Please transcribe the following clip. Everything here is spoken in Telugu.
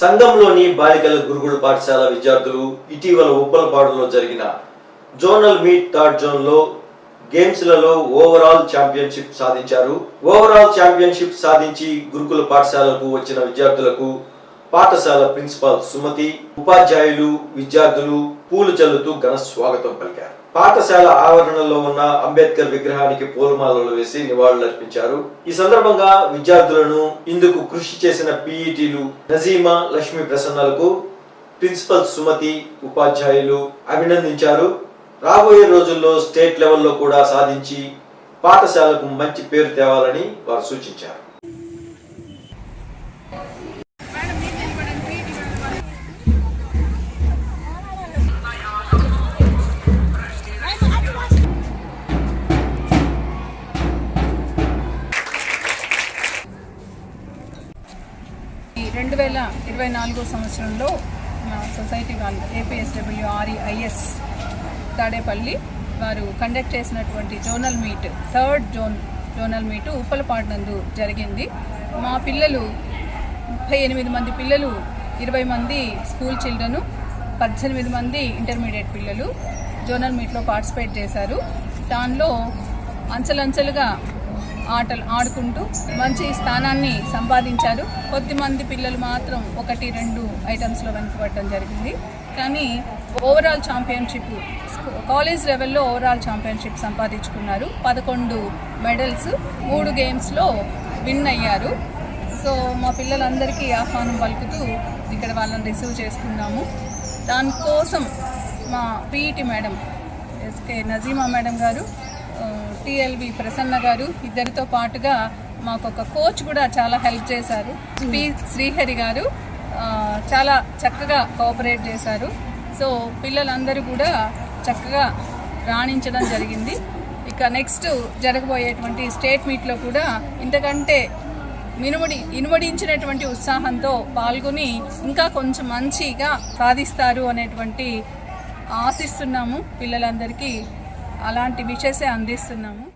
సంఘంలోని బాలికల గురుకుల పాఠశాల విద్యార్థులు ఇటీవల ఉప్పలపాడులో జరిగిన జోనల్ మీట్ థర్డ్ జోన్లో గేమ్స్లలో ఓవరాల్ ఛాంపియన్షిప్ సాధించారు. ఓవరాల్ ఛాంపియన్షిప్ సాధించి గురుకుల పాఠశాలకు వచ్చిన విద్యార్థులకు పాఠశాల ప్రిన్సిపాల్ సుమతి ఉపాధ్యాయులు విద్యార్థులు పూలు చల్లుతూ ఘన స్వాగతం పలికారు. పాఠశాల ఆవరణలో ఉన్న అంబేద్కర్ విగ్రహానికి పూలమాలలు వేసి నివాళులర్పించారు. ఈ సందర్భంగా విద్యార్థులను ఇందుకు కృషి చేసిన పీఈటీలు నజీమా లక్ష్మీ ప్రసన్నలకు ప్రిన్సిపల్ సుమతి ఉపాధ్యాయులు అభినందించారు. రాబోయే రోజుల్లో స్టేట్ లెవెల్లో కూడా సాధించి పాఠశాలకు మంచి పేరు తేవాలని వారు సూచించారు. రెండు వేల ఇరవై నాలుగో సంవత్సరంలో మా సొసైటీ వాళ్ళు ఏపీఎస్డబ్ల్యూఆర్ఈఐఎస్ తాడేపల్లి వారు కండక్ట్ చేసినటువంటి zonal meet third zone zonal meet Uppalapadu నందు జరిగింది. మా పిల్లలు ముప్పై ఎనిమిది మంది పిల్లలు ఇరవై మంది స్కూల్ చిల్డ్రన్ పద్దెనిమిది మంది ఇంటర్మీడియట్ పిల్లలు జోనల్ మీట్లో పార్టిసిపేట్ చేశారు. దానిలో అంచెలంచెలుగా ఆటలు ఆడుకుంటూ మంచి స్థానాన్ని సంపాదించారు. కొద్దిమంది పిల్లలు మాత్రం ఒకటి రెండు ఐటమ్స్లో వెనుకబడటం జరిగింది. కానీ ఓవరాల్ ఛాంపియన్షిప్ కాలేజ్ లెవెల్లో ఓవరాల్ ఛాంపియన్షిప్ సంపాదించుకున్నారు. పదకొండు మెడల్స్ మూడు గేమ్స్లో విన్ అయ్యారు. సో మా పిల్లలందరికీ ఆహ్వానం పలుకుతూ ఇక్కడ వాళ్ళని రిసీవ్ చేసుకున్నాము దానికోసం మా PET madam SK Nazima madam garu TLV Prasanna garu ఇద్దరితో పాటుగా మాకు ఒక కోచ్ కూడా చాలా హెల్ప్ చేశారు. పి శ్రీహరి గారు చాలా చక్కగా కోఆపరేట్ చేశారు. సో పిల్లలందరూ కూడా చక్కగా రాణించడం జరిగింది. ఇక నెక్స్ట్ జరగబోయేటువంటి స్టేట్ మీట్లో కూడా ఇంతకంటే మినుముడి ఇనుమడించినటువంటి ఉత్సాహంతో పాల్గొని ఇంకా కొంచెం మంచిగా సాధిస్తారు అనేటువంటి ఆశిస్తున్నాము పిల్లలందరికీ. అలాంటి విషయసే అందిస్తున్నాము.